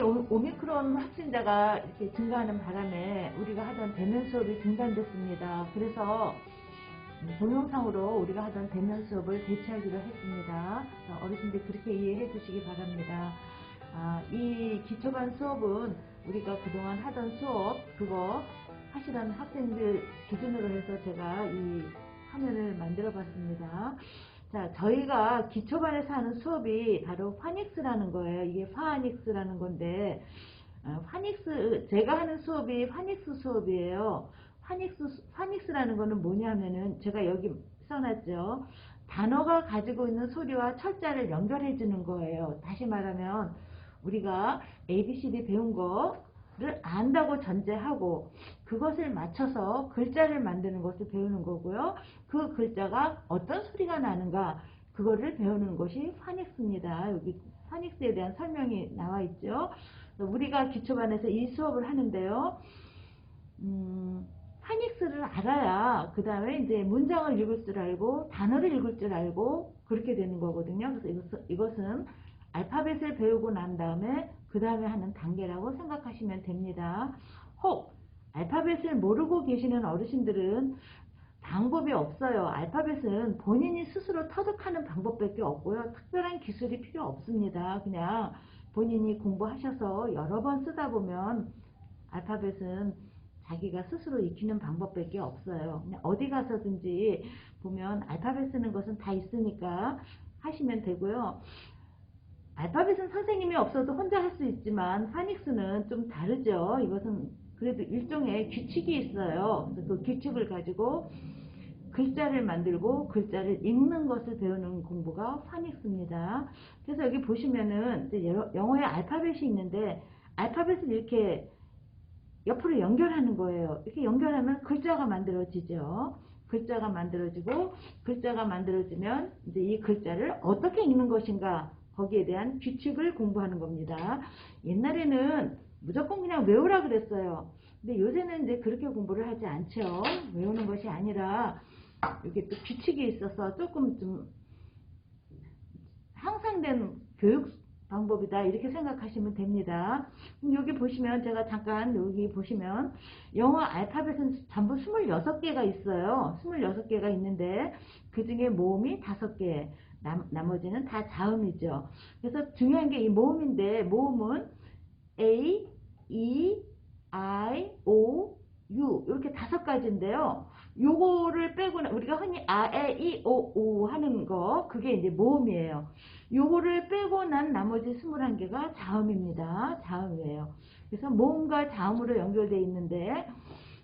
갑자기 오, 오미크론 확진자가 이렇게 증가하는 바람에 우리가 하던 대면 수업이 중단됐습니다. 그래서 동영상으로 우리가 하던 대면 수업을 대체하기로 했습니다. 어르신들 그렇게 이해해 주시기 바랍니다. 아, 이 기초반 수업은 우리가 그동안 하던 수업 그거 하시던 학생들 기준으로 해서 제가 이 화면을 만들어 봤습니다. 자, 저희가 기초반에서 하는 수업이 바로 파닉스라는 거예요. 이게 파닉스라는 건데, 어, 파닉스, 제가 하는 수업이 파닉스 수업이에요. 파닉스, 파닉스라는 거는 뭐냐면은, 제가 여기 써놨죠. 단어가 가지고 있는 소리와 철자를 연결해 주는 거예요. 다시 말하면, 우리가 ABCD 배운 거 를 안다고 전제하고, 그것을 맞춰서 글자를 만드는 것을 배우는 거고요. 그 글자가 어떤 소리가 나는가 그거를 배우는 것이 파닉스입니다. 여기 파닉스에 대한 설명이 나와 있죠. 우리가 기초반에서 이 수업을 하는데요. 음, 파닉스를 알아야 그 다음에 이제 문장을 읽을 줄 알고 단어를 읽을 줄 알고 그렇게 되는 거거든요. 그래서 이것은, 알파벳을 배우고 난 다음에 그 다음에 하는 단계라고 생각하시면 됩니다. 혹 알파벳을 모르고 계시는 어르신들은 방법이 없어요. 알파벳은 본인이 스스로 터득하는 방법밖에 없고요. 특별한 기술이 필요 없습니다. 그냥 본인이 공부하셔서 여러 번 쓰다 보면 알파벳은 자기가 스스로 익히는 방법밖에 없어요. 그냥 어디 가서든지 보면 알파벳 쓰는 것은 다 있으니까 하시면 되고요. 알파벳은 선생님이 없어도 혼자 할 수 있지만 파닉스는 좀 다르죠. 이것은 그래도 일종의 규칙이 있어요. 그 규칙을 가지고 글자를 만들고 글자를 읽는 것을 배우는 공부가 파닉스입니다. 그래서 여기 보시면은 영어의 알파벳이 있는데 알파벳을 이렇게 옆으로 연결하는 거예요. 이렇게 연결하면 글자가 만들어지죠. 글자가 만들어지고 글자가 만들어지면 이제 이 글자를 어떻게 읽는 것인가 거기에 대한 규칙을 공부하는 겁니다. 옛날에는 무조건 그냥 외우라 그랬어요. 근데 요새는 이제 그렇게 공부를 하지 않죠. 외우는 것이 아니라 이게 또 규칙이 있어서 조금 좀 향상된 교육 방법이다 이렇게 생각하시면 됩니다. 여기 보시면 제가 잠깐 여기 보시면 영어 알파벳은 전부 26개가 있어요. 26개가 있는데 그 중에 모음이 5개 나머지는 다 자음이죠. 그래서 중요한 게 이 모음인데 모음은 A, E, I, O, U 이렇게 다섯 가지인데요. 요거를 빼고는 우리가 흔히 아, 에, 이, 오, 우 하는 거 그게 이제 모음이에요. 요거를 빼고 난 나머지 21개가 자음입니다. 자음이에요. 그래서 모음과 자음으로 연결되어 있는데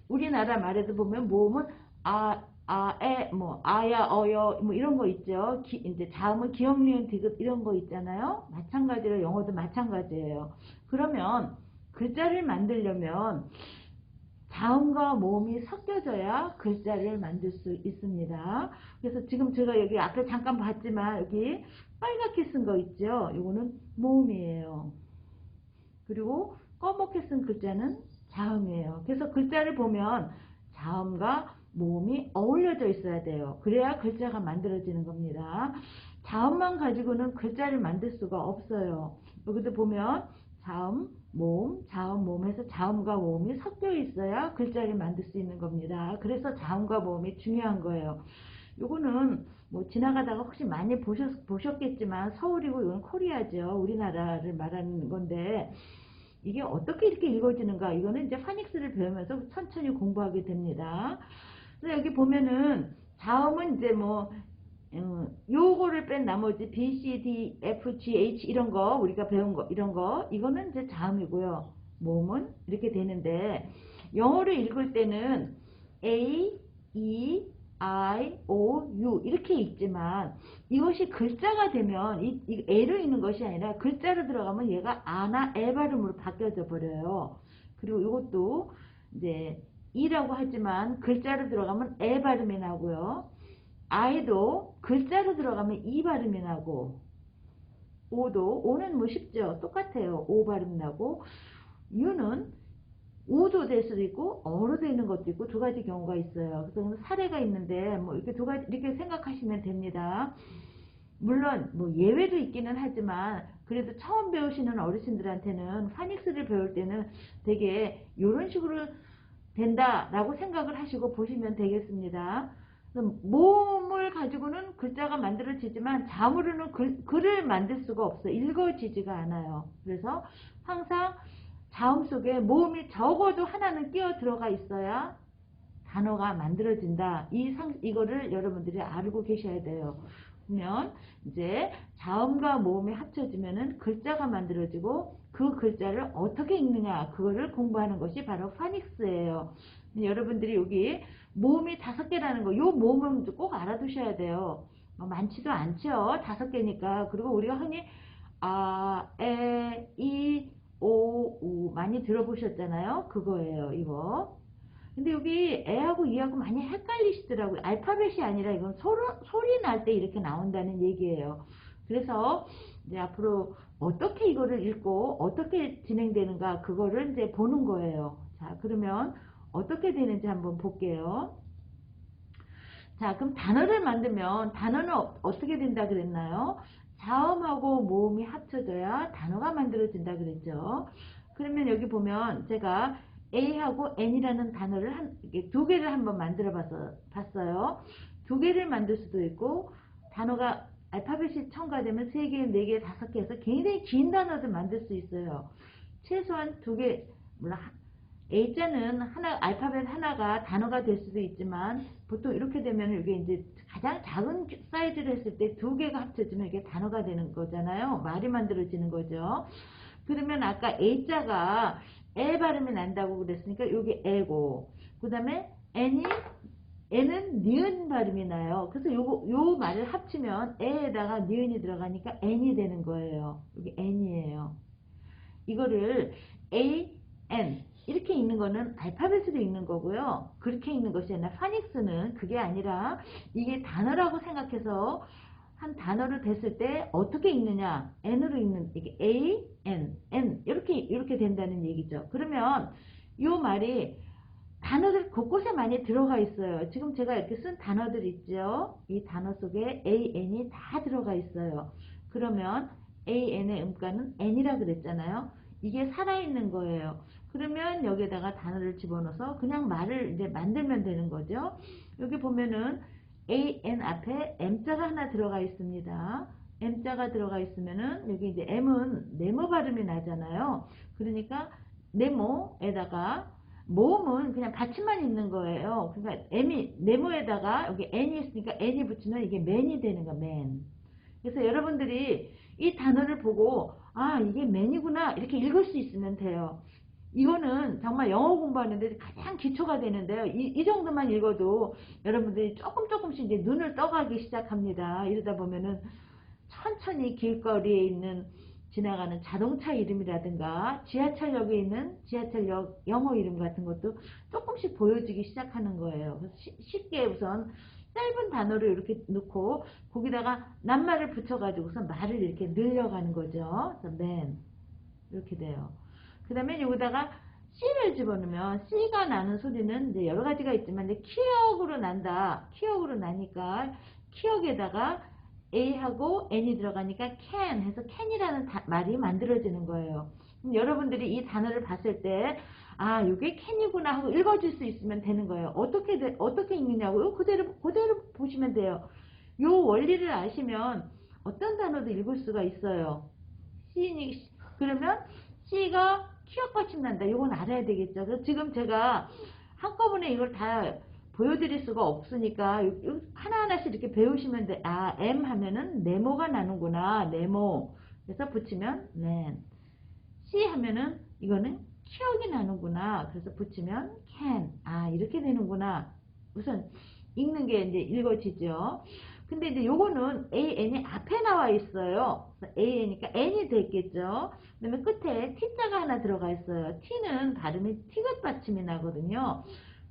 우리나라 말에도 보면 모음은 아, 아, 에, 뭐, 아야, 어여, 뭐 이런 거 있죠. 기, 이제 자음은 기억, 니은, 디귿 이런 거 있잖아요. 마찬가지로 영어도 마찬가지예요. 그러면 글자를 만들려면 자음과 모음이 섞여져야 글자를 만들 수 있습니다. 그래서 지금 제가 여기 앞에 잠깐 봤지만 여기 빨갛게 쓴 거 있죠. 이거는 모음이에요. 그리고 검게 쓴 글자는 자음이에요. 그래서 글자를 보면 자음과 모음이 어울려져 있어야 돼요. 그래야 글자가 만들어지는 겁니다. 자음만 가지고는 글자를 만들 수가 없어요. 여기도 보면 자음, 모음, 자음, 모음에서 자음과 모음이 섞여 있어야 글자를 만들 수 있는 겁니다. 그래서 자음과 모음이 중요한 거예요. 요거는 뭐 지나가다가 혹시 많이 보셨, 보셨겠지만 서울이고 이건 코리아죠. 우리나라를 말하는 건데 이게 어떻게 이렇게 읽어지는가 이거는 이제 파닉스를 배우면서 천천히 공부하게 됩니다. 그래서 여기 보면은 자음은 이제 뭐 음, 요거를 뺀 나머지 B, C, D, F, G, H 이런 거 우리가 배운 거 이런 거 이거는 이제 자음이고요. 모음은 이렇게 되는데 영어를 읽을 때는 A, E, I, O, U 이렇게 읽지만 이것이 글자가 되면 이, 이 A로 읽는 것이 아니라 글자로 들어가면 얘가 아나 에 발음으로 바뀌어져 버려요. 그리고 이것도 이제 이라고 하지만 글자로 들어가면 에 발음이 나고요. 아이도 글자로 들어가면 이 발음이 나고 오도 오는 뭐 쉽죠. 똑같아요. 오 발음 나고 유는 우도 될 수도 있고 어로 되는 것도 있고 두 가지 경우가 있어요. 그래서 사례가 있는데 뭐 이렇게 두 가지 이렇게 생각하시면 됩니다. 물론 뭐 예외도 있기는 하지만 그래도 처음 배우시는 어르신들한테는 파닉스를 배울 때는 되게 이런 식으로 된다라고 생각을 하시고 보시면 되겠습니다. 모음을 가지고는 글자가 만들어지지만 자음으로는 글, 글을 만들 수가 없어요. 읽어지지가 않아요. 그래서 항상 자음 속에 모음이 적어도 하나는 끼어 들어가 있어야 단어가 만들어진다. 이 상, 이거를 여러분들이 알고 계셔야 돼요. 그러면 이제 자음과 모음이 합쳐지면은 글자가 만들어지고 그 글자를 어떻게 읽느냐 그거를 공부하는 것이 바로 파닉스예요. 여러분들이 여기 모음이 다섯 개라는 거, 요 모음은 꼭 알아두셔야 돼요. 어, 많지도 않죠. 다섯 개니까. 그리고 우리가 흔히 아, 에, 이, 오, 우 많이 들어보셨잖아요. 그거예요. 이거. 근데 여기 애하고 이하고 많이 헷갈리시더라고요. 알파벳이 아니라 이건 소리, 소리 날 때 이렇게 나온다는 얘기예요. 그래서 이제 앞으로 어떻게 이거를 읽고 어떻게 진행되는가 그거를 이제 보는 거예요. 자, 그러면 어떻게 되는지 한번 볼게요. 자, 그럼 단어를 만들면 단어는 어, 어떻게 된다 그랬나요? 자음하고 모음이 합쳐져야 단어가 만들어진다 그랬죠. 그러면 여기 보면 제가 A하고 N이라는 단어를 한, 두 개를 한번 만들어 봤어, 봤어요. 두 개를 만들 수도 있고, 단어가 알파벳이 첨가되면 세 개, 네 개, 다섯 개 해서 굉장히 긴 단어도 만들 수 있어요. 최소한 두 개, 물론 A자는 하나, 알파벳 하나가 단어가 될 수도 있지만, 보통 이렇게 되면 이게 이제 가장 작은 사이즈를 했을 때 두 개가 합쳐지면 이게 단어가 되는 거잖아요. 말이 만들어지는 거죠. 그러면 아까 A자가 에 발음이 난다고 그랬으니까 여기 에고 그 다음에 n이 n은 니은 발음이 나요. 그래서 요거 요 말을 합치면 에에다가 니은이 들어가니까 n이 되는 거예요. 여기 n이에요. 이거를 a n 이렇게 읽는 거는 알파벳으로 읽는 거고요. 그렇게 읽는 것이 아니라 파닉스는 그게 아니라 이게 단어라고 생각해서 한 단어를 댔을 때 어떻게 읽느냐 n으로 읽는 이게 a n n 이렇게 이렇게 된다는 얘기죠. 그러면 이 말이 단어들 곳곳에 많이 들어가 있어요. 지금 제가 이렇게 쓴 단어들 있죠. 이 단어 속에 a n이 다 들어가 있어요. 그러면 a n의 음가는 n이라 그랬잖아요. 이게 살아있는 거예요. 그러면 여기에다가 단어를 집어넣어서 그냥 말을 이제 만들면 되는 거죠. 여기 보면은 an 앞에 m자가 하나 들어가 있습니다. m자가 들어가 있으면은 여기 이제 m은 네모 발음이 나잖아요. 그러니까 네모에다가 모음은 그냥 받침만 있는 거예요. 그러니까 m이 네모에다가 여기 n이 있으니까 n이 붙이면 이게 man이 되는 거 man. 그래서 여러분들이 이 단어를 보고 아 이게 man이구나 이렇게 읽을 수 있으면 돼요. 이거는 정말 영어 공부하는데 가장 기초가 되는데요. 이, 이, 정도만 읽어도 여러분들이 조금 조금씩 이제 눈을 떠가기 시작합니다. 이러다 보면은 천천히 길거리에 있는 지나가는 자동차 이름이라든가 지하철역에 있는 지하철역 영어 이름 같은 것도 조금씩 보여지기 시작하는 거예요. 그래서 시, 쉽게 우선 짧은 단어를 이렇게 넣고 거기다가 낱말을 붙여가지고서 말을 이렇게 늘려가는 거죠. 그래서 man 이렇게 돼요. 그 다음에 여기다가 C를 집어넣으면 C가 나는 소리는 이제 여러 가지가 있지만 이제 키역으로 난다. 키역으로 나니까 키역에다가 A하고 N이 들어가니까 can 해서 can이라는 다, 말이 만들어지는 거예요. 여러분들이 이 단어를 봤을 때, 아, 이게 can이구나 하고 읽어줄 수 있으면 되는 거예요. 어떻게, 되, 어떻게 읽느냐고요? 그대로, 그대로 보시면 돼요. 요 원리를 아시면 어떤 단어도 읽을 수가 있어요. C, 그러면 C가 키역 받침 난다. 이건 알아야 되겠죠. 그래서 지금 제가 한꺼번에 이걸 다 보여드릴 수가 없으니까 하나하나씩 이렇게 배우시면 돼. 아, M 하면은 네모가 나는구나. 네모. 그래서 붙이면 nen. C 하면은 이거는 키역이 나는구나. 그래서 붙이면 can. 아, 이렇게 되는구나. 우선 읽는 게 이제 읽어지죠. 근데 이제 요거는 AN이 앞에 나와 있어요. AN이니까 N이 됐겠죠. 그 다음에 끝에 T자가 하나 들어가 있어요. T는 발음이 티귿 받침이 나거든요.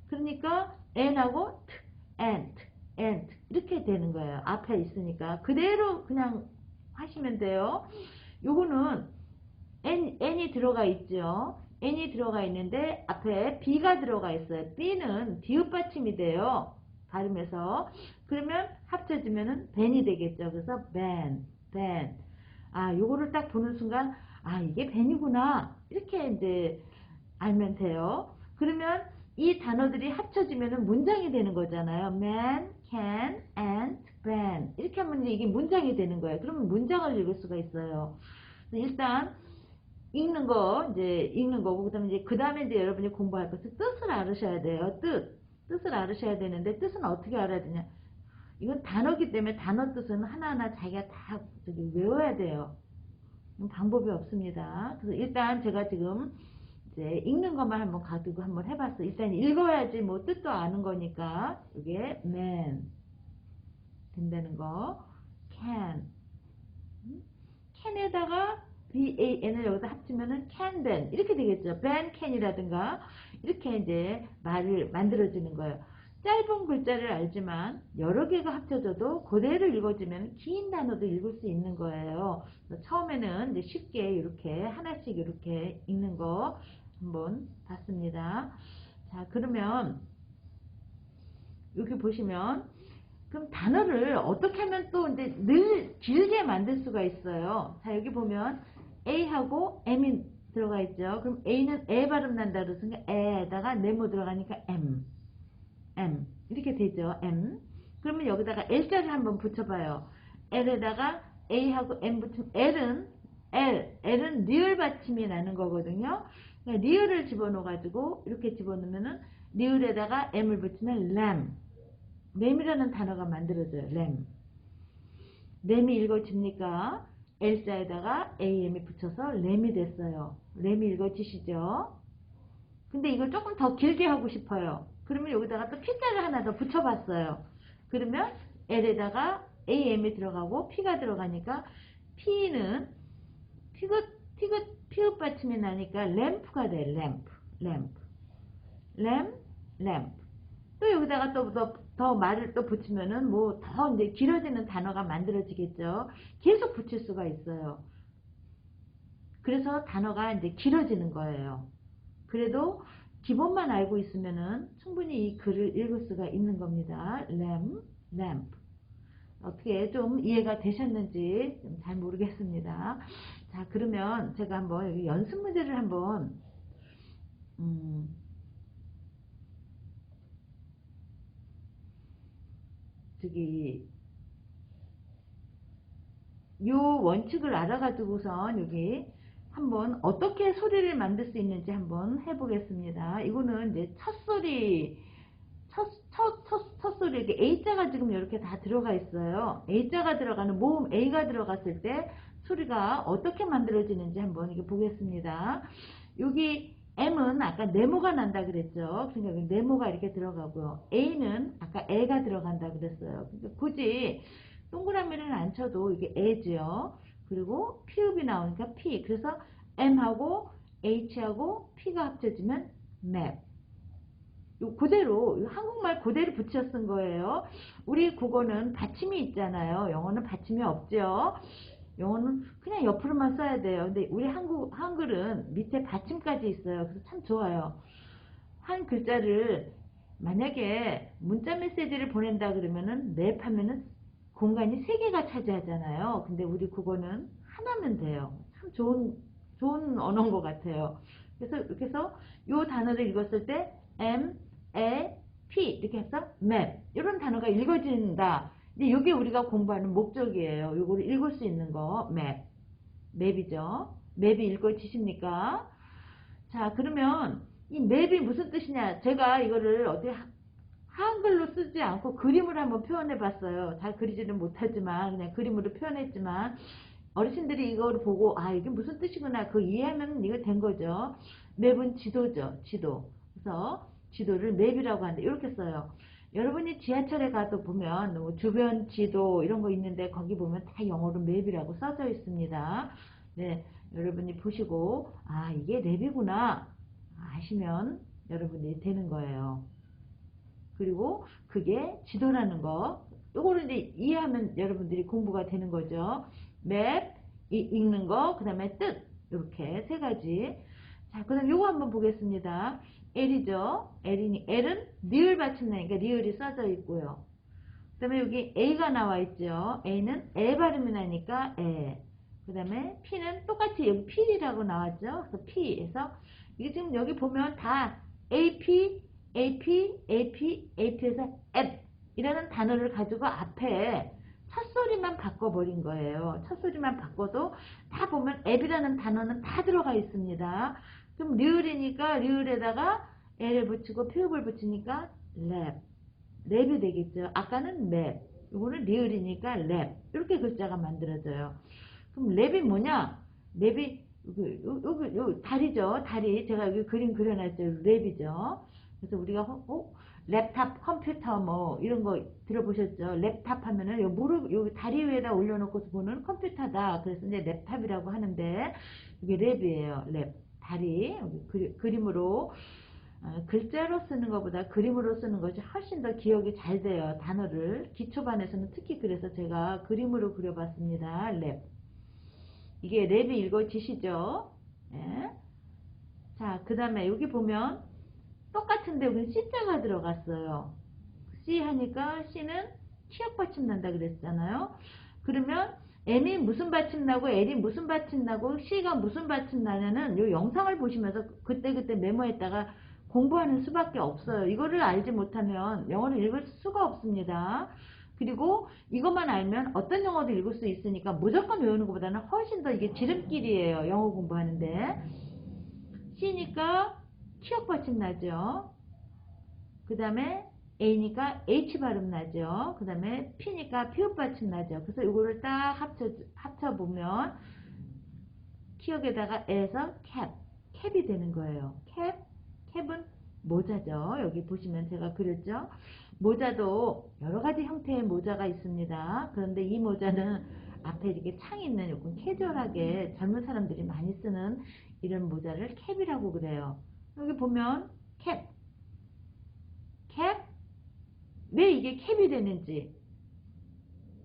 그러니까 N하고 T, and, and 이렇게 되는 거예요. 앞에 있으니까. 그대로 그냥 하시면 돼요. 요거는 N, N이 들어가 있죠. N이 들어가 있는데 앞에 B가 들어가 있어요. B는 디귿 받침이 돼요. 발음해서 그러면 합쳐지면은 벤이 되겠죠. 그래서 벤, 벤. 아, 요거를 딱 보는 순간 아, 이게 벤이구나. 이렇게 이제 알면 돼요. 그러면 이 단어들이 합쳐지면은 문장이 되는 거잖아요. man, can, and, ben. 이렇게 하면 이제 이게 문장이 되는 거예요. 그러면 문장을 읽을 수가 있어요. 일단 읽는 거 이제 읽는 거고 그다음에 이제 그 다음에 이제 여러분이 공부할 것은 뜻을 알으셔야 돼요. 뜻 뜻을 알으셔야 되는데 뜻은 어떻게 알아야 되냐? 이건 단어기 때문에 단어 뜻은 하나하나 자기가 다 저기 외워야 돼요. 방법이 없습니다. 그래서 일단 제가 지금 이제 읽는 것만 한번 가지고 한번 해봤어. 일단 읽어야지 뭐 뜻도 아는 거니까 이게 man 된다는 거, can 음? can에다가 ban을 여기다 합치면은 can ben 이렇게 되겠죠. ben can이라든가 이렇게 이제 말을 만들어지는 거예요. 짧은 글자를 알지만 여러 개가 합쳐져도 그대로 읽어지면 긴 단어도 읽을 수 있는 거예요. 처음에는 이제 쉽게 이렇게 하나씩 이렇게 읽는 거 한번 봤습니다. 자 그러면 여기 보시면 그럼 단어를 어떻게 하면 또 이제 늘 길게 만들 수가 있어요. 자 여기 보면 A하고 M이 들어가 있죠. 그럼 A는 에 발음 난다 그랬으니까 에에다가 네모 들어가니까 M M 이렇게 되죠. M 그러면 여기다가 L자를 한번 붙여봐요. L에다가 A하고 M 붙이면 L은 L L은 리을 받침이 나는 거거든요. 그러니까 리을을 집어넣어 가지고 이렇게 집어넣으면은 리을에다가 M을 붙이면 램 램이라는 단어가 만들어져요. 램 램이 읽어집니까? L자에다가 AM이 붙여서 램이 됐어요. 램이 읽어지시죠? 근데 이걸 조금 더 길게 하고 싶어요. 그러면 여기다가 또 P자를 하나 더 붙여봤어요. 그러면 L에다가 AM이 들어가고 P가 들어가니까 P는 피긋, 피긋, 피읍 받침이 나니까 램프가 돼. 램프, 램프. 램, 램프. 또 여기다가 또 더, 더 말을 또 붙이면은 뭐 더 이제 길어지는 단어가 만들어지겠죠. 계속 붙일 수가 있어요. 그래서 단어가 이제 길어지는 거예요. 그래도 기본만 알고 있으면은 충분히 이 글을 읽을 수가 있는 겁니다. 램, 램프. 어떻게 좀 이해가 되셨는지 좀잘 모르겠습니다. 자, 그러면 제가 한번 여기 연습 문제를 한번 음, 저기 요 원칙을 알아가지고선 여기 한번 어떻게 소리를 만들 수 있는지 한번 해보겠습니다. 이거는 이제 첫 소리, 첫, 첫, 첫, 첫 소리, 이렇게 A자가 지금 이렇게 다 들어가 있어요. A자가 들어가는 모음 A가 들어갔을 때 소리가 어떻게 만들어지는지 한번 이게 보겠습니다. 여기 M은 아까 네모가 난다 그랬죠. 그러니까 네모가 이렇게 들어가고요. A는 아까 애가 들어간다 그랬어요. 그러니까 굳이 동그라미를 안 쳐도 이게 애죠. 그리고 피읍이 나오니까 P. 그래서 M하고 H하고 P가 합쳐지면 map. 요 그대로 요 한국말 그대로 붙여 쓴 거예요. 우리 국어는 받침이 있잖아요. 영어는 받침이 없죠. 영어는 그냥 옆으로만 써야 돼요. 근데 우리 한국 한글은 밑에 받침까지 있어요. 그래서 참 좋아요. 한 글자를 만약에 문자 메시지를 보낸다 그러면은 맵하면은 공간이 세 개가 차지하잖아요. 근데 우리 국어는 하나면 돼요. 참 좋은 좋은 언어인 것 같아요. 그래서 이렇게 해서 요 단어를 읽었을 때 M, E, P 이렇게 해서 map 이런 단어가 읽어진다. 근데 이게 우리가 공부하는 목적이에요. 요거를 읽을 수 있는 거 map, 맵이죠. 맵이 읽어지십니까? 자 그러면 이 맵이 무슨 뜻이냐? 제가 이거를 어디 한글로 쓰지 않고 그림을 한번 표현해 봤어요. 잘 그리지는 못하지만 그냥 그림으로 표현했지만 어르신들이 이걸 보고 아 이게 무슨 뜻이구나 그 이해하면 이거 된 거죠. 맵은 지도죠. 지도. 그래서 지도를 맵이라고 하는데 이렇게 써요. 여러분이 지하철에 가도 보면 뭐 주변 지도 이런 거 있는데 거기 보면 다 영어로 맵이라고 써져 있습니다. 네, 여러분이 보시고 아 이게 맵이구나 아시면 여러분이 되는 거예요. 그리고 그게 지도라는 거 요거를 이제 이해하면 여러분들이 공부가 되는 거죠. 맵, 이, 읽는 거, 그 다음에 뜻 이렇게 세 가지 자, 그 다음 요거 한번 보겠습니다. L이죠. L이니 L은 리을 받침나니까 리을이 써져 있고요. 그 다음에 여기 A가 나와 있죠. A는 에 발음이 나니까 에. 그 다음에 P는 똑같이 여기 P이라고 나왔죠. 그래서 P에서 이게 지금 여기 보면 다 AP, AP, AP, AP에서 앱 이라는 단어를 가지고 앞에 첫소리만 바꿔버린 거예요. 첫소리만 바꿔도 다 보면 앱이라는 단어는 다 들어가 있습니다. 그럼 리을이니까 리을에다가 애를 붙이고 표읍을 붙이니까 랩. 랩이 되겠죠. 아까는 맵. 이거는 리을이니까 랩. 이렇게 글자가 만들어져요. 그럼 랩이 뭐냐? 랩이 여기, 다리죠. 다리. 제가 여기 그림 그려놨죠. 랩이죠. 그래서 우리가 어, 어? 랩탑, 컴퓨터 뭐 이런 거 들어보셨죠? 랩탑 하면은 요 무릎, 요 다리 위에다 올려놓고서 보는 컴퓨터다. 그래서 이제 랩탑이라고 하는데 이게 랩이에요. 랩. 다리. 그리, 그림으로 어, 글자로 쓰는 것보다 그림으로 쓰는 것이 훨씬 더 기억이 잘 돼요. 단어를. 기초반에서는 특히 그래서 제가 그림으로 그려봤습니다. 랩. 이게 랩이 읽어지시죠? 예. 자, 그 다음에 여기 보면 똑같은데 여기 C자가 들어갔어요. C 하니까 C는 키역 받침 난다 그랬잖아요. 그러면 M이 무슨 받침 나고 L이 무슨 받침 나고 C가 무슨 받침 나냐는 이 영상을 보시면서 그때그때 메모했다가 공부하는 수밖에 없어요. 이거를 알지 못하면 영어를 읽을 수가 없습니다. 그리고 이것만 알면 어떤 영어도 읽을 수 있으니까 무조건 외우는 것보다는 훨씬 더 이게 지름길이에요. 영어 공부하는데. C니까 키역 받침 나죠. 그 다음에 A니까 H 발음 나죠. 그 다음에 P니까 피읍 받침 나죠. 그래서 이거를 딱 합쳐, 합쳐보면 키역에다가 에서 캡, 캡이 되는 거예요. 캡, 캡은 모자죠. 여기 보시면 제가 그렸죠. 모자도 여러 가지 형태의 모자가 있습니다. 그런데 이 모자는 앞에 이렇게 창이 있는 요건 캐주얼하게 젊은 사람들이 많이 쓰는 이런 모자를 캡이라고 그래요. 여기 보면 캡, 캡, 왜 이게 캡이 되는지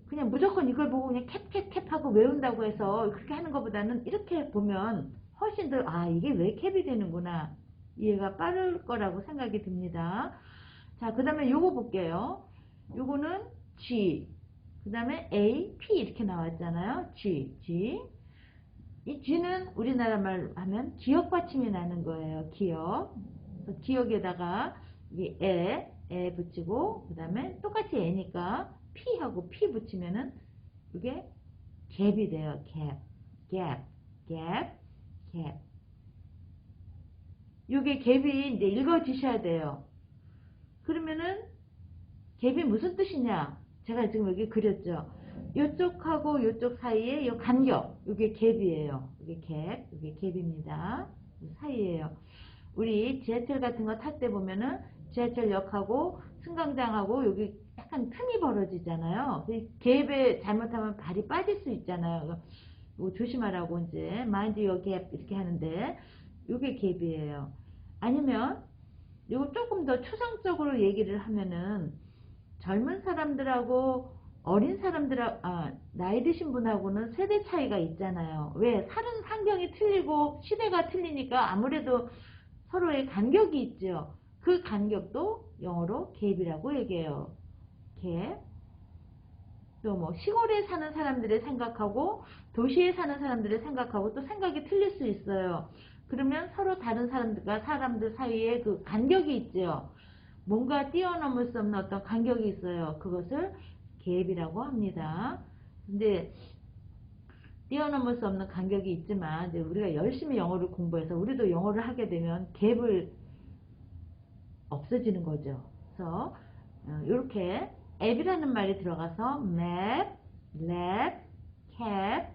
그냥 무조건 이걸 보고 그냥 캡캡캡 하고 외운다고 해서 그렇게 하는 것보다는 이렇게 보면 훨씬 더 아 이게 왜 캡이 되는구나 이해가 빠를 거라고 생각이 듭니다. 자, 그 다음에 요거 볼게요. 요거는 G, 그 다음에 A, P 이렇게 나왔잖아요. G, G. 이 G는 우리나라 말 하면 기억 받침이 나는 거예요. 기억. 기억에다가 이게 에, 에 붙이고 그 다음에 똑같이 애니까 P하고 P 붙이면은 이게 갭이 돼요. 갭, 갭, 갭, 갭. 이게 갭이 이제 읽어지셔야 돼요. 그러면은 갭이 무슨 뜻이냐? 제가 지금 여기 그렸죠. 이쪽하고 이쪽 사이에 이 간격, 이게 갭이에요. 이게 갭, 이게 갭입니다. 사이에요. 우리 지하철 같은 거 탈 때 보면은 지하철역하고 승강장하고 여기 약간 틈이 벌어지잖아요. 그 갭에 잘못하면 발이 빠질 수 있잖아요. 이거 조심하라고 이제 your gap 이렇게 하는데 이게 갭이에요. 아니면 이거 조금 더 추상적으로 얘기를 하면은 젊은 사람들하고 어린 사람들하고 아, 나이 드신 분하고는 세대 차이가 있잖아요. 왜? 사는 환경이 틀리고 시대가 틀리니까 아무래도 서로의 간격이 있죠. 그 간격도 영어로 갭이라고 얘기해요. 갭. 또 뭐 시골에 사는 사람들의 생각하고 도시에 사는 사람들의 생각하고 또 생각이 틀릴 수 있어요. 그러면 서로 다른 사람들과 사람들 사이에 그 간격이 있죠. 뭔가 뛰어넘을 수 없는 어떤 간격이 있어요. 그것을 갭이라고 합니다. 근데 뛰어넘을 수 없는 간격이 있지만 이제 우리가 열심히 영어를 공부해서 우리도 영어를 하게 되면 갭을 없어지는 거죠. 그래서 이렇게 앱이라는 말이 들어가서 map, lab, cap,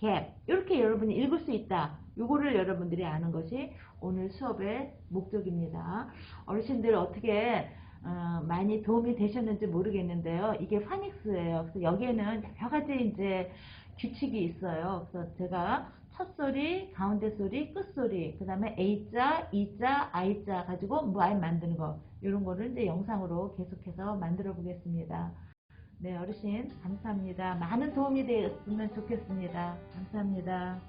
gap 이렇게 여러분이 읽을 수 있다. 요거를 여러분들이 아는 것이 오늘 수업의 목적입니다. 어르신들 어떻게 어, 많이 도움이 되셨는지 모르겠는데요. 이게 파닉스예요. 그래서 여기에는 여러 가지 이제 규칙이 있어요. 그래서 제가 첫 소리, 가운데 소리, 끝 소리, 그 다음에 A자, E자, I자 가지고 말 만드는 거 이런 거를 이제 영상으로 계속해서 만들어 보겠습니다. 네, 어르신 감사합니다. 많은 도움이 되었으면 좋겠습니다. 감사합니다.